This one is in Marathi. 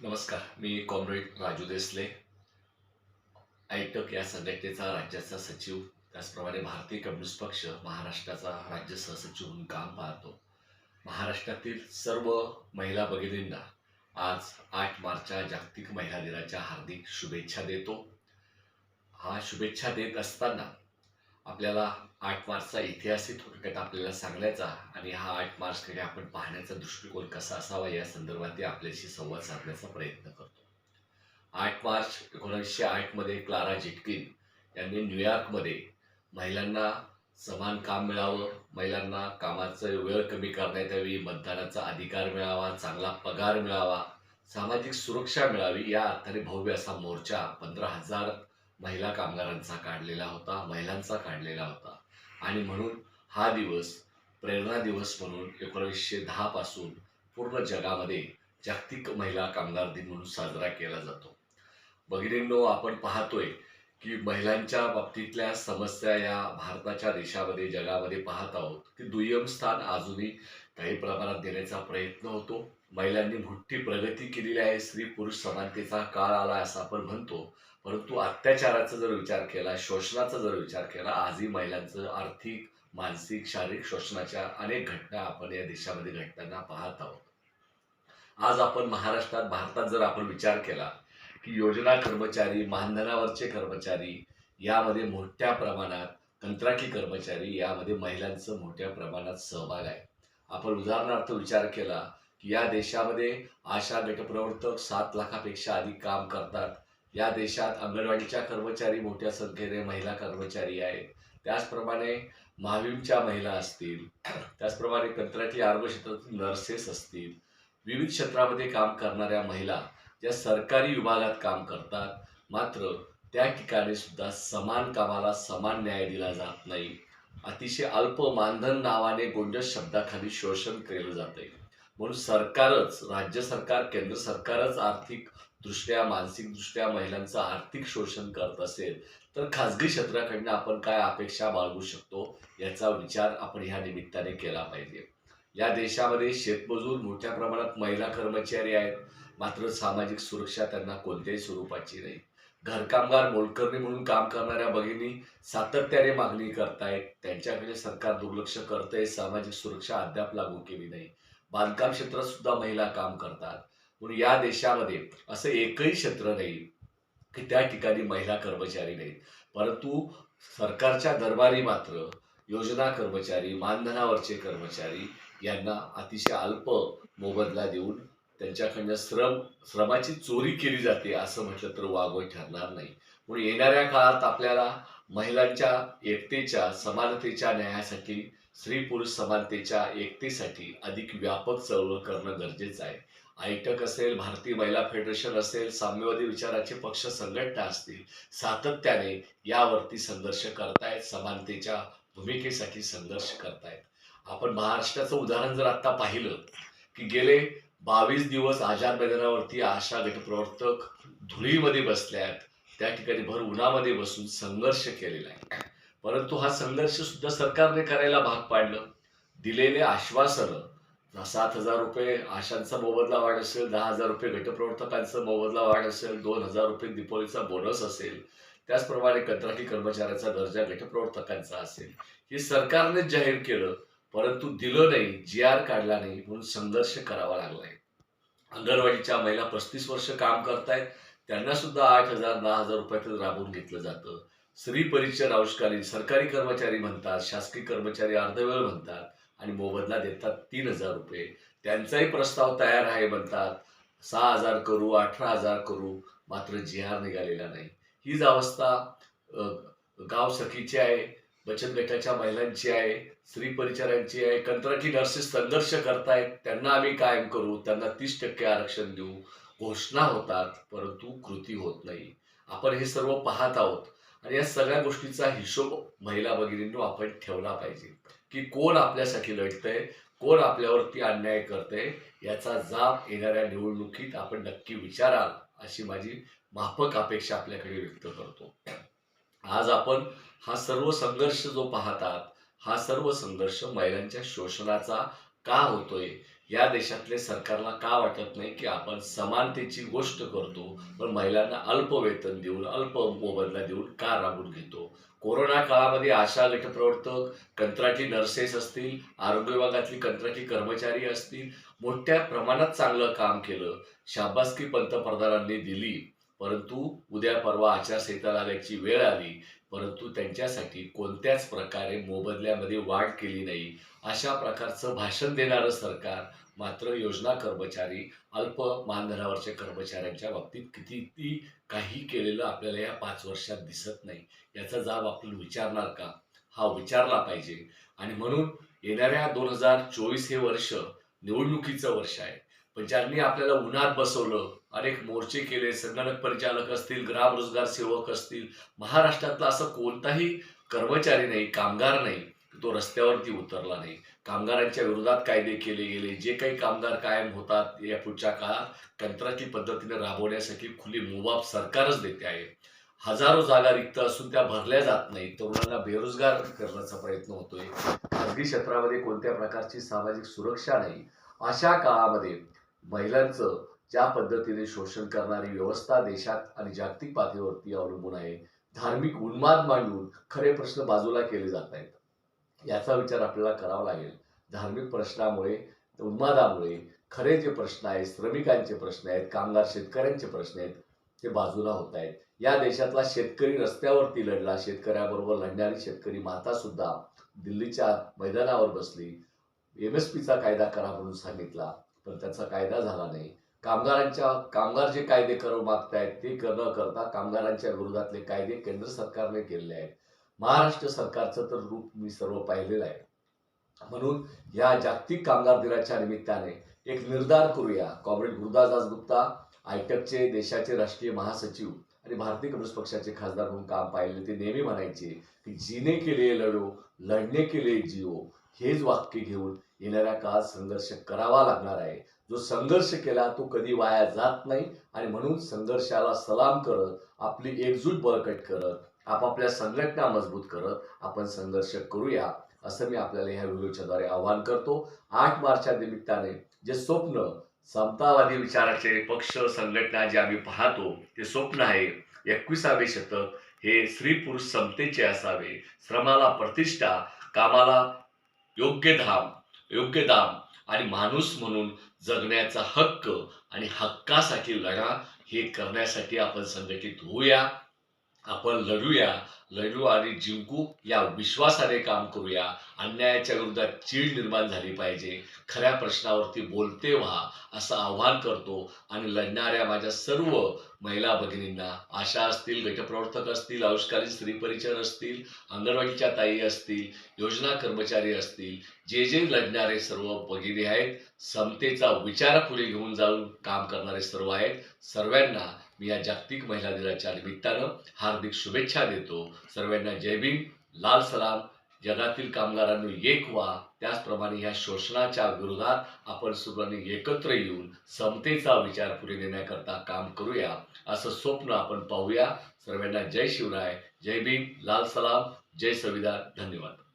नमस्कार मी कॉम्रेड राजू देसले. आयटक या संघटनेचा राज्याचा सचिव त्याचप्रमाणे भारतीय कम्युनिस्ट पक्ष महाराष्ट्राचा राज्य सहसचिव म्हणून काम पाहतो. महाराष्ट्रातील सर्व महिला भगिनींना आज आठ मार्चच्या जागतिक महिला दिनाच्या हार्दिक शुभेच्छा देतो. हा शुभेच्छा देत असताना आपल्याला आठ मार्चचा ऐतिहासिक थोडक्यात आपल्याला सांगण्याचा आणि हा आठ मार्चकडे आपण पाहण्याचा दृष्टिकोन कसा असावा या संदर्भात आपल्याशी संवाद साधण्याचा प्रयत्न करतो. आठ मार्च एकोणीसशे आठमध्ये क्लारा जिटकिन यांनी न्यूयॉर्कमध्ये महिलांना समान काम मिळावं महिलांना कामाचं वेळ कमी करण्यात यावी मतदानाचा अधिकार मिळावा चांगला पगार मिळावा सामाजिक सुरक्षा मिळावी या अर्थाने भव्य असा मोर्चा पंधरा हजार महिला कामगारांचा काढलेला होता महिलांचा काढलेला होता. आणि म्हणून हा दिवस प्रेरणा दिवस म्हणून एकोणीसशे दहा पासून पूर्ण जगामध्ये जागतिक महिला कामगार दिन म्हणून साजरा केला जातो. भगिनींनो आपण पाहतोय की महिलांच्या बाबतीतल्या समस्या या भारताच्या देशामध्ये जगामध्ये पाहत आहोत. की दुय्यम स्थान अजूनही काही प्रमाणात देण्याचा प्रयत्न होतो. महिलांनी मोठी प्रगती केलेली आहे. स्त्री पुरुष समानतेचा काळ आला असं आपण म्हणतो. परंतु अत्याचाराचा जर विचार केला शोषणाचा जर विचार केला आजही महिलांचं आर्थिक मानसिक शारीरिक शोषणाच्या अनेक घटना आपण या देशामध्ये घडताना पाहत आहोत. आज आपण महाराष्ट्रात भारतात जर आपण विचार केला की योजना कर्मचारी मानधनावरचे कर्मचारी यामध्ये मोठ्या प्रमाणात कंत्राटी कर्मचारी यामध्ये महिलांचं मोठ्या प्रमाणात सहभाग आहे. आपण उदाहरणार्थ विचार केला की या देशामध्ये आशा गटप्रवर्तक सात लाखापेक्षा अधिक काम करतात या देशात अंगणवाडीच्या कर्मचारी मोठ्या संख्येने महिला कर्मचारी आहेत. त्याचप्रमाणे महाविमच्या महिला असतील त्याचप्रमाणे कंत्राटी आरोग्य क्षेत्रातील नर्सेस असतील विविध क्षेत्रामध्ये काम करणाऱ्या महिला ज्या सरकारी विभागात काम करतात मात्र त्या ठिकाणी सुद्धा समान कामाला समान न्याय दिला जात नाही. अतिशय अल्प मानधन नावाने गोंडस शब्दाखाली शोषण केलं जाते म्हणून सरकारच राज्य सरकार केंद्र सरकारच आर्थिक दृष्ट्या मानसिकदृष्ट्या महिलांचं आर्थिक शोषण करत असेल तर खाजगी क्षेत्राकडनं आपण काय अपेक्षा बाळगू शकतो याचा विचार आपण ह्या निमित्ताने केला पाहिजे. या देशामध्ये शेतमजूर मोठ्या प्रमाणात महिला कर्मचारी आहेत. मात्र सामाजिक सुरक्षा त्यांना कोणत्याही स्वरूपाची नाही. घरकामगार मोलकर्णी म्हणून काम करणाऱ्या भगिनी सातत्याने मागणी करतायत. त्यांच्याकडे सरकार दुर्लक्ष करतंय. सामाजिक सुरक्षा अद्याप लागू केली नाही. बांधकाम क्षेत्रात सुद्धा महिला काम करतात. म्हणून या देशामध्ये असं एकही क्षेत्र नाही की त्या ठिकाणी महिला कर्मचारी नाहीत. परंतु सरकारच्या दरबारी मात्र योजना कर्मचारी मानधनावरचे कर्मचारी यांना अतिशय अल्प मोबदला देऊन त्यांच्याकडनं श्रम श्रमाची चोरी केली जाते असं म्हटलं तर वागवं ठरणार नाही. म्हणून येणाऱ्या काळात आपल्याला महिलांच्या एकतेच्या समानतेच्या न्यायासाठी स्त्री पुरुष समानतेच्या एकतेसाठी अधिक व्यापक चळवळ करणं गरजेचं आहे. आयटक असेल भारतीय महिला फेडरेशन असेल साम्यवादी विचाराचे पक्ष संघटना असतील सातत्याने यावरती संघर्ष करतायत समानतेच्या भूमिकेसाठी संघर्ष करतायत. आपण महाराष्ट्राचं उदाहरण जर आता पाहिलं की गेले बावीस दिवस आझाद मैदानावरती आशा गटप्रवर्तक धुळीमध्ये बसल्यात त्या ठिकाणी भर उन्हामध्ये बसून संघर्ष केलेला आहे. परंतु हा संघर्ष सुद्धा सरकारने करायला भाग पाडलं. दिलेले आश्वासन सात हजार रुपये आशांचा मोबदला वाढ असेल दहा हजार रुपये गटप्रवर्तकांचा मोबदला वाढ असेल दोन हजार रुपये दीपावलीचा बोनस असेल त्याचप्रमाणे कंत्राटी कर्मचाऱ्याचा दर्जा गटप्रवर्तकांचा असेल. हे सरकारने जाहीर केलं परंतु दिलं नाही जी आर काढला नाही म्हणून संघर्ष करावा लागलाय. अंगणवाडीच्या महिला पस्तीस वर्ष काम करतायत त्यांना सुद्धा आठ हजार दहा हजार रुपयातच राबवून घेतलं जातं. स्त्री परिचय अंशकालीन सरकारी कर्मचारी म्हणतात शासकीय कर्मचारी अर्धवेळ म्हणतात आणि मोबदला देतात तीन हजार रुपये. त्यांचाही प्रस्ताव तयार आहे म्हणतात. सहा हजार करू अठरा हजार करू मात्र जिहार निघालेला नाही. हीच अवस्था गाव सखीची आहे बचत गटाच्या महिलांची आहे स्त्री परिचारांची आहे कंत्राटी नर्सेस संघर्ष करतायत त्यांना आम्ही कायम करू त्यांना तीस टक्के आरक्षण देऊ. घोषणा होतात परंतु कृती होत नाही. आपण हे सर्व पाहत आहोत. आणि या सगळ्या गोष्टीचा हिशोब महिला भगिनींनो आपण ठेवला पाहिजे की कोण आपल्यासाठी लढतंय कोण आपल्यावरती अन्याय करतंय याचा जाब येणाऱ्या निवडणुकीत आपण नक्की विचाराल अशी माझी माफक अपेक्षा आपल्याकडे व्यक्त करतो. आज आपण हा सर्व संघर्ष जो पाहतात हा सर्व संघर्ष महिलांच्या शोषणाचा का होतोय या देशातले सरकारला का वाटत नाही की आपण समानतेची गोष्ट करतो पण महिलांना अल्प वेतन देऊन अल्प मोबदला देऊन का राबून घेतो? कोरोना काळामध्ये आशा गटप्रवर्तक कंत्राटी नर्सेस असतील आरोग्य विभागातली कंत्राटी कर्मचारी असतील मोठ्या प्रमाणात चांगलं काम केलं. शाबासकी पंतप्रधानांनी दिली. परंतु उद्या परवा आचारसंहिता लागण्याची वेळ आली परंतु त्यांच्यासाठी कोणत्याच प्रकारे मोबदल्यामध्ये वाढ केली नाही. अशा प्रकारचं भाषण देणारं सरकार मात्र योजना कर्मचारी अल्प मानधनावरच्या कर्मचाऱ्यांच्या बाबतीत किती काही केलेलं आपल्याला या पाच वर्षात दिसत नाही. याचा जाब आपण विचारणार का? हा विचारला पाहिजे. आणि म्हणून येणाऱ्या दोन हजार चोवीस हे वर्ष निवडणुकीचं वर्ष आहे. पण ज्यांनी आपल्याला उन्हात बसवलं अनेक मोर्चे केले संगणक परिचालक असतील ग्राम रोजगार सेवक असतील महाराष्ट्रातला असं कोणताही कर्मचारी नाही कामगार नाही तो रस्त्यावरती उतरला नाही. कामगारांच्या विरोधात कायदे केले गेले जे काही कामगार कायम होतात या पुढच्या काळात कंत्राटी पद्धतीने राबवण्यासाठी खुली मुबाब सरकारच देते आहे. हजारो जागा रिक्त असून त्या भरल्या जात नाही तरुणांना बेरोजगार करण्याचा प्रयत्न होतोय. खाजगी क्षेत्रामध्ये कोणत्या प्रकारची सामाजिक सुरक्षा नाही? अशा काळामध्ये महिलांचं ज्या पद्धतीने शोषण करणारी व्यवस्था देशात आणि जागतिक पातळीवरती अवलंबून आहे धार्मिक उन्माद मांडून खरे प्रश्न बाजूला केले जात आहेत याचा विचार आपल्याला करावा लागेल. धार्मिक प्रश्नामुळे उन्मादामुळे खरे जे प्रश्न आहेत श्रमिकांचे प्रश्न आहेत कामगार शेतकऱ्यांचे प्रश्न आहेत ते बाजूला होत आहेत. या देशातला शेतकरी रस्त्यावरती लढला शेतकऱ्याबरोबर लढणारी शेतकरी माता सुद्धा दिल्लीच्या मैदानावर बसली एम एस पीचा कायदा करा म्हणून सांगितला पण त्याचा कायदा झाला नाही. कामगारांच्या कामगार जे कायदे करू मागतायत ते न करता कामगारांच्या विरोधातले कायदे केंद्र सरकारने केलेले आहेत. महाराष्ट्र सरकारचं तर रूप मी सर्व पाहिलेलं आहे. म्हणून या जागतिक कामगार दिनाच्या निमित्ताने एक निर्धार करूया. कॉम्रेड गुरुदास दासगुप्ता आयटकचे देशाचे राष्ट्रीय महासचिव आणि भारतीय कम्युनिस्ट पक्षाचे खासदार म्हणून काम पाहिले ते नेहमी म्हणायचे की जीने के लिए लढो लढणे के लिए जिओ हेच वाक्य घेऊन येणाऱ्या काळात संघर्ष करावा लागणार आहे. जो संघर्ष केला तो कधी वाया जात नाही आणि म्हणून संघर्षाला सलाम करत आपली एकजूट बळकट करत आपापल्या संघटना मजबूत करत आपण संघर्ष करूया असं मी आपल्याला ह्या व्हिडिओच्याद्वारे आवाहन करतो. आठ मार्चच्या निमित्ताने जे स्वप्न समतावादी विचाराचे पक्ष संघटना जे आम्ही पाहतो ते स्वप्न आहे एकविसावे शतक हे स्त्री पुरुष समतेचे असावे. श्रमाला प्रतिष्ठा कामाला योग्य धाम योग्य दाम आणि माणूस म्हणून जगण्याचा हक्क आणि हक्कासाठी लढा हे करण्यासाठी आपण संघटित होऊया आपण लढूया लढू आणि जिंकू या विश्वासाने काम करूया. अन्यायाच्या विरोधात चीड निर्माण झाली पाहिजे. खऱ्या प्रश्नावरती बोलते व्हा असं आव्हान करतो आणि लढणाऱ्या माझ्या सर्व महिला भगिनींना आशा असतील गटप्रवर्तक असतील आयुष्कालीन स्त्री परिचर असतील अंगणवाडीच्या ताई असतील योजना कर्मचारी असतील जे जे लढणारे सर्व भगिनी आहेत समतेचा विचार पुढे घेऊन जाऊन काम करणारे सर्व आहेत. सर्वांना मी या जागतिक महिला दिनाच्या निमित्तानं हार्दिक शुभेच्छा देतो. सर्वांना जय भीम. लाल सलाम. जगातील कामगारांनी एक व्हा. त्याचप्रमाणे या शोषणाच्या विरोधात आपण सर्वांनी एकत्र येऊन समतेचा विचार पुढे नेण्याकरता काम करूया. असं स्वप्न आपण पाहूया. सर्वांना जय शिवराय. जय भीम. लाल सलाम. जय संविधान. धन्यवाद.